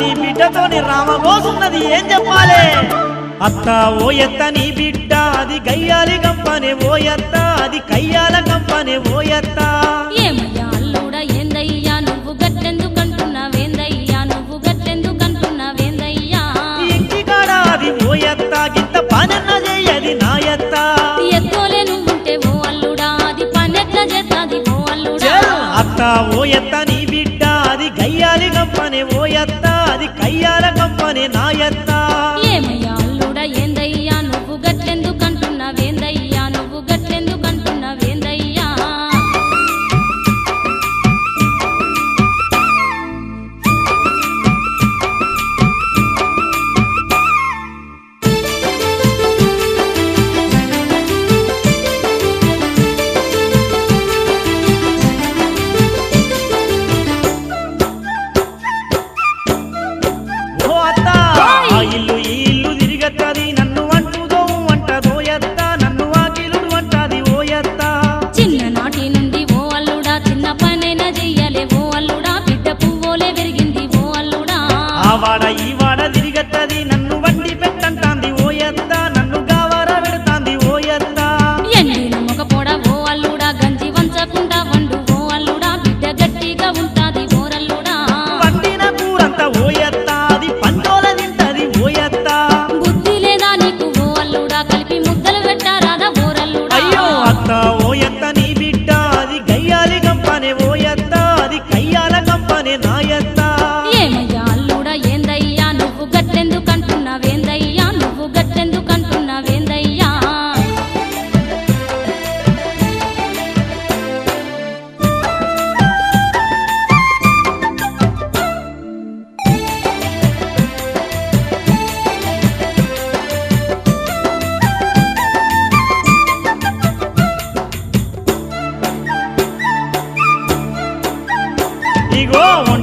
నీ బిడ్డతోని రామబోసున్నది ఏం చెప్పాలి? అత్త ఓ ఎత్త నీ బిడ్డ అది గయ్యాలి గంపనే ఓ ఎత్త అది కయ్యాల గంపనే ఓ ఎత్త. నాయనా. ஆவாட ஈவாட திரிகத்ததி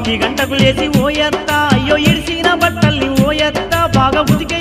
ఒంటి గంటకు లేచి ఓయత్త అయ్యో ఎడిసిన బట్టల్ని ఓయత్త బాగా ఉతికే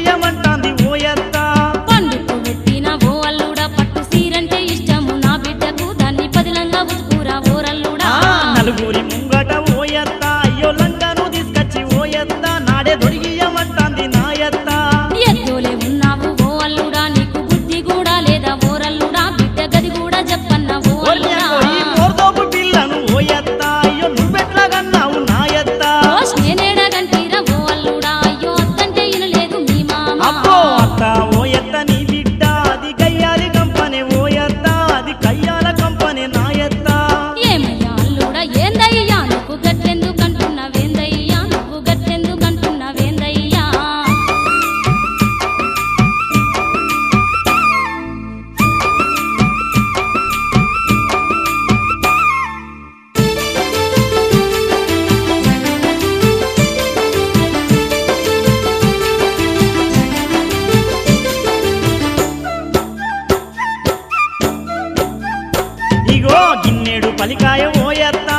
ఇదిగో గిన్నెడు పలికాయ ఓయత్తా